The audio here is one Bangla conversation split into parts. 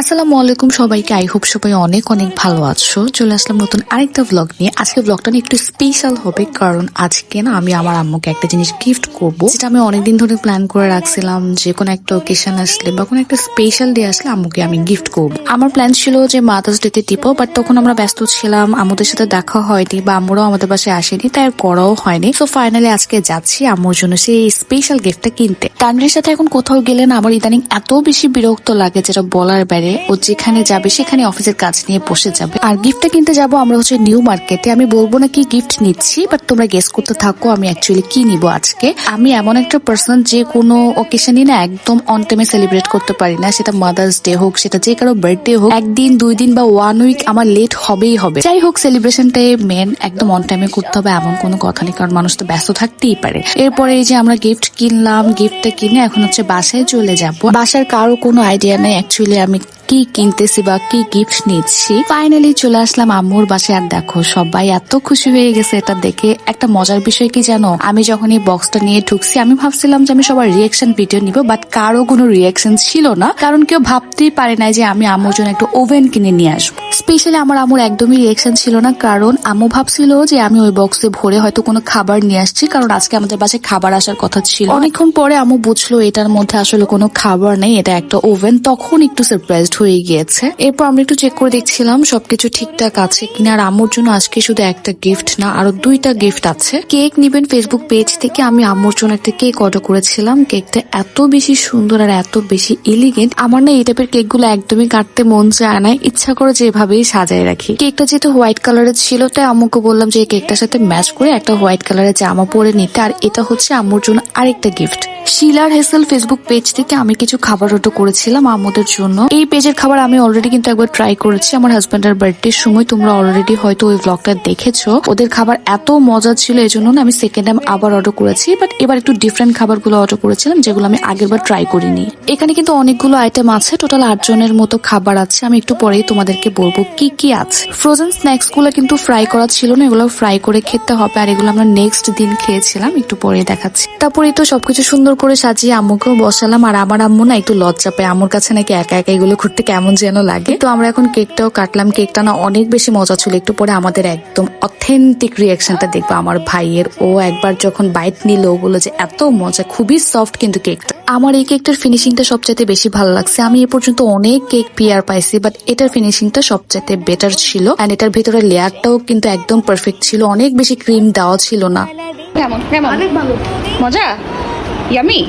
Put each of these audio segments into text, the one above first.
আসসালামু আলাইকুম সবাইকে। আই হোপ সবাই অনেক অনেক ভালো আছো। চলে আসলাম নতুন আরেকটা ব্লগ নিয়ে। আজকে ব্লগটা নিয়ে একটু স্পেশাল হবে, কারণ আজকে না আমি আমার আম্মুকে একটা জিনিস গিফট করব, যেটা আমি অনেকদিন ধরে প্ল্যান করে রাখছিলাম যে কোনো একটা ওকেশন আসলে বা কোনো একটা স্পেশাল ডে আসলে আম্মুকে আমি গিফট করব। আমার প্ল্যান ছিল যে মাদার্স ডেতে দিব বাট তখন আমরা ব্যস্ত ছিলাম, আম্মুদের সাথে দেখা হয়নি বা আম্মুরাও আমাদের বাসায় আসেনি, তাই আর করাও হয়নি। তো ফাইনালি আজকে যাচ্ছি আম্মুর জন্য সেই স্পেশাল গিফটটা কিনতে। তানভীরের সাথে এখন কোথাও গেলে না আমার ইদানিং এত বেশি বিরক্ত লাগে, যেটা বলার বাইরে ও যেখানে যাবে সেখানে অফিসের কাজ নিয়ে বসে যাবে। আর গিফটটা কিনতে যাব আমরা হচ্ছে নিউ মার্কেটে আমি বলব না কি গিফট নিচ্ছি বাট তোমরা গেস করতে থাকো, আমি অ্যাকচুয়ালি কি নিব আজকে। আমি এমন একটা পার্সন যে কোনো ওকেশনই না একদম অন টাইমে সেলিব্রেট করতে পারি না। সেটা মাদার্স ডে হোক, সেটা যে কারও বার্থডে হোক, একদিন দুই দিন বা ওয়ান উইক আমার লেট হবেই হবে। যাই হোক সেলিব্রেশনটাই মেন একদম অন টাইমে করতে হবে, এমন কোনো কথা নেই, কারণ মানুষ তো ব্যস্ত থাকতেই পারে। এরপরে এই যে আমরা গিফট কিনলাম গিফটটা কিনে এখন হচ্ছে বাসায় চলে যাব। বাসার কারও কোনো আইডিয়া নেই অ্যাকচুয়ালি আমি কি কিনতেছি বা কি গিফট নিচ্ছি। ফাইনালি চলে আসলাম আম্মুর বাসে আর দেখো, সবাই এত খুশি হয়ে গেছে এটা দেখে। একটা মজার বিষয় কি জানো? আমি যখন এই বক্সটা নিয়ে ঢুকছি, আমি ভাবছিলাম যে আমি সবার রিয়াকশন ভিডিও নিব বাট কারও কোনো রিয়াকশন ছিল না। কারণ কেউ ভাবতেই পারে না যে আমি আম্মুর জন্য একটা ওভেন কিনে নিয়ে আসব। স্পেশালি আমার আম্মুর একদমই রিয়েকশন ছিল না, কারণ আম্মু ভাবছিল যে আমি ওই বক্সে ভরে হয়তো কোনো খাবার নিয়ে আসছি, কারণ আজকে আমাদের বাসায় খাবার আসার কথা ছিল। অনেকক্ষণ পরে আম্মু বুঝলো এটার মধ্যে আসলে কোনো খাবার নেই, এটা একটা ওভেন তখন একটু সারপ্রাইজড হয়ে গিয়েছে। এরপর আমরা একটু চেক করে দেখছিলাম সবকিছু ঠিকঠাক আছে কিনা, আর আম্মুর জন্য আজকে শুধু একটা গিফট না, আরও দুইটা গিফট আছে। কেক নিবেন ফেসবুক পেজ থেকে, আমি আম্মুর জন্য একটা কেক অর্ডার করেছিলাম। কেকটা এত বেশি সুন্দর আর এত বেশি এলিগেন্ট আমার না এই টাইপের কেকগুলো একদমই কাটতে মন চায় না। ইচ্ছা করে যেভাবেই সাজায় রাখি। কেকটা যেহেতু হোয়াইট কালারের ছিল, তাই আম্মুকে বললাম যে কেকটার সাথে ম্যাচ করে একটা হোয়াইট কালারের জামা পরে নিতে। আর এটা হচ্ছে আম্মুর জন্য আরেকটা গিফট। শিলার হেসেল ফেসবুক পেজ থেকে আমি কিছু খাবার অর্ডার করেছিলাম আমাদের জন্য। এই পেজের খাবার আমি অলরেডি কিন্তু একবার ট্রাই করেছি। আমার হাজবেন্ডের বার্থডের সময় তোমরা অলরেডি হয়তো ওই ব্লগটা দেখেছ। ওদের খাবার এত মজা ছিল, এই জন্য আমি সেকেন্ড টাইম আবার অর্ডার করেছি। বাট এবার একটু ডিফারেন্ট খাবারগুলো অর্ডার করেছিলাম, যেগুলো আমি আগের বার ট্রাই করিনি। এখানে কিন্তু অনেকগুলো আইটেম আছে টোটাল আট জনের মতো খাবার আছে। আমি একটু পরেই তোমাদেরকে বলব। কি কি আছে? ফ্রোজেন স্ন্যাক্সগুলো কিন্তু ফ্রাই করা ছিল না, এগুলো ফ্রাই করে খেতে হবে, আর এগুলো আমরা নেক্সট দিন খেয়েছিলাম, একটু পরে দেখাচ্ছি। তারপরে তো সবকিছু সুন্দর করে সাজিয়ে আম্মুকেও বসালাম, আর আমার আম্মু না একটু লজ্জা পায় আমার কাছে নাকি একা একা এগুলো ঘুরতে কেমন যেন লাগে। তো আমরা এখন কেকটাও কাটলাম কেকটা না অনেক বেশি মজা ছিল, একটু পরে আমাদের একদম অথেন্টিক রিয়াকশনটা দেখব, আমার ভাইয়ের। ও একবার যখন বাইট নিল ওগুলো যে, এত মজা, খুবই সফট কিন্তু কেকটা আমার এই কেকটার ফিনিশিংটা সবচাইতে বেশি ভালো লাগছে। আমি এ পর্যন্ত অনেক কেক পিয়ার পাইছি বাট এটার ফিনিশিংটা সবচাইতে বেটার ছিল। অ্যান্ড এটার ভিতরে লেয়ারটাও কিন্তু একদম পারফেক্ট ছিল। অনেক বেশি ক্রিম দেওয়া ছিল না। কেমন? কেমন? অনেক ভালো। মজা? ইয়ামি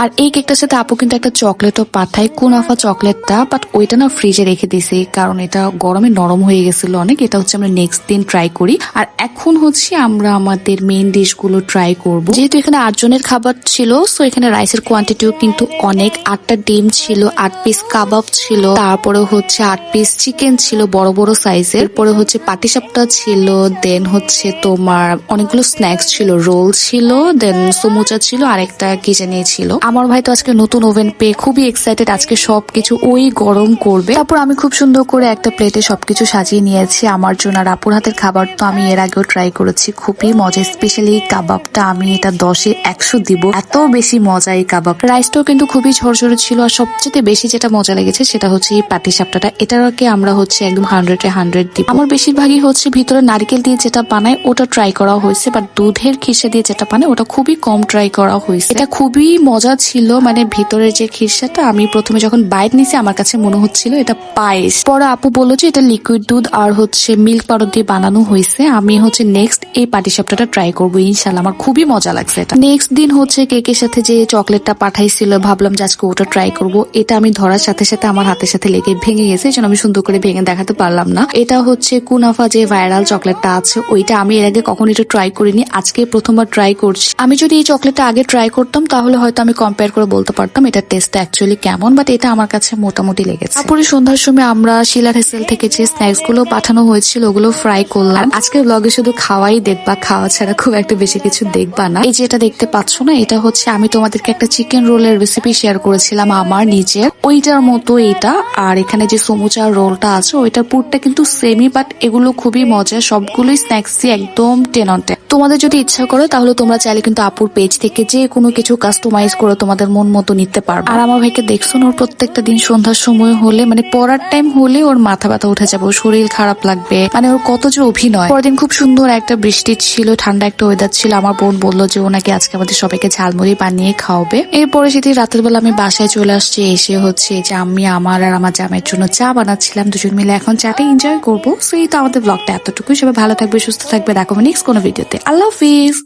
আর এই কেকটার সাথে আপু কিন্তু একটা চকলেটও পাঠায়। কুনাফা চকলেটটা বাট ওইটা না ফ্রিজে রেখে দিয়েছি, কারণ এটা গরমে নরম হয়ে গেছিল অনেক। এটা হচ্ছে আমরা নেক্সট দিন ট্রাই করি। আর এখন হচ্ছে আমরা আমাদের মেইন ডিশগুলো ট্রাই করব। যেহেতু এখানে আটজনের খাবার ছিল সো এখানে রাইসের কোয়ান্টিটিও কিন্তু অনেক। আটটা ডিম ছিল, আট পিস কাবাব ছিল, তারপরে হচ্ছে আট পিস চিকেন ছিল, বড় বড় সাইজের পরে হচ্ছে পাটিসাপটা ছিল দেন হচ্ছে তোমার অনেকগুলো স্ন্যাক্স ছিল রোল ছিল দেন সমুচা ছিল, আরেকটা কি জানি ছিল। আমার ভাই তো আজকে নতুন ওভেন পেয়ে খুবই এক্সাইটেড আজকে সবকিছু ওই গরম করবে। তারপর আমি খুব সুন্দর করে একটা প্লেটে সবকিছু সাজিয়ে নিয়েছি আমার জন্য। আর আপুর হাতের খাবার তো আমি এর আগেও ট্রাই করেছি, খুবই মজা। স্পেশালি কাবাবটা আমি এটা দশে একশো দিব। এত বেশি মজা এই কাবাব। রাইসটাও কিন্তু খুবই ঝরঝরে ছিল, আর সবচেয়ে বেশি যেটা মজা লেগেছে সেটা হচ্ছে এই পাটি সাপটাটা। এটাকে আমরা হচ্ছে একদম হান্ড্রেডে হান্ড্রেড দিব। আমার বেশিরভাগই হচ্ছে ভিতরে নারকেল দিয়ে যেটা বানায়, ওটা ট্রাই করা হয়েছে বাট দুধের খিসে দিয়ে যেটা বানায়, ওটা খুবই কম ট্রাই করা হয়েছে। এটা খুবই মজা ছিল মানে ভিতরের যে খিরসাটা আমি প্রথমে যখন বাইট নিছি, আমার কাছে মনে হচ্ছিল এটা পায়েস। পরে আপু বলল যে এটা লিকুইড দুধ আর হচ্ছে মিল্ক পাউডার দিয়ে বানানো হয়েছে। আমি হচ্ছে নেক্সট এই পাটিসাপটাটা ট্রাই করব, ইনশাল্লাহ। আমার খুবই মজা লাগছে এটা। নেক্সট দিন হচ্ছে কেকের সাথে যে চকলেটটা পাঠাইছিল, ভাবলাম যে আজকে ওটা ট্রাই করব। এটা আমি ধরার সাথে সাথে আমার হাতের সাথে লেগে ভেঙে গেছে, এই আমি সুন্দর করে ভেঙে দেখাতে পারলাম না। এটা হচ্ছে কুনাফা যে ভাইরাল চকলেটটা আছে, ওইটা আমি এর আগে কখনো এটা ট্রাই করিনি, আজকে প্রথমবার ট্রাই করছি। আমি যদি এই চকলেটটা আগে ট্রাই করতাম, তাহলে হয়তো আমি কম্পেয়ার করে বলতে পারতাম এটার টেস্টটা অ্যাকচুয়ালি কেমন বাট এটা আমার কাছে মোটামুটি লেগেছে। তারপরে সন্ধ্যার সময় আমরা শিলার হেসেল থেকে যে স্ন্যাক্সগুলো পাঠানো হয়েছিল, ওগুলো ফ্রাই করলাম। আজকে ব্লগে শুধু খাওয়াই দেখবা, খাওয়া ছাড়া খুব একটা বেশি কিছু দেখবা না। এই যেটা দেখতে পাচ্ছ না, এটা হচ্ছে আমি তোমাদেরকে একটা চিকেন রোলের রেসিপি শেয়ার করেছিলাম আমার নিজের। ওইটার মতো এটা, আর এখানে যে সমুচার রোলটা আছে, ওইটার পুরটা কিন্তু সেমি বাট এগুলো খুবই মজা সবগুলোই স্ন্যাক্সই একদম টেন অন টেন তোমাদের যদি ইচ্ছা করো, তাহলে তোমরা চাইলে কিন্তু আপুর পেজ থেকে যে কোনো কিছু কাস্টমাইজ করে তোমাদের মন মতো নিতে পারবে। আর আমার ভাইকে দেখছ ওর প্রত্যেকটা দিন সন্ধ্যার সময় হলে মানে পড়ার টাইম হলে ওর মাথা ব্যথা উঠে যাবে শরীর খারাপ লাগবে। মানে ওর কত যে অভিনয়। পরদিন খুব সুন্দর একটা বৃষ্টি ছিল, ঠান্ডা একটা ওয়েদার ছিল, আমার বোন বলল যে ওনাকে আজকে আমাদের সবাইকে ঝালমুড়ি বানিয়ে খাওয়াবে। এরপরে সেদিন রাতের বেলা আমি বাসায় চলে আসছি, এসে হচ্ছে যে আমি, আমার আর আমার জামের জন্য চা বানাচ্ছিলাম, দুজন মিলে এখন চাটা এনজয় করব। সো এই তো আমাদের ব্লগটা এতটুকুই। সবাই ভালো থাকবে, সুস্থ থাকবে, দেখো নেক্সট কোনো ভিডিওতে I love it.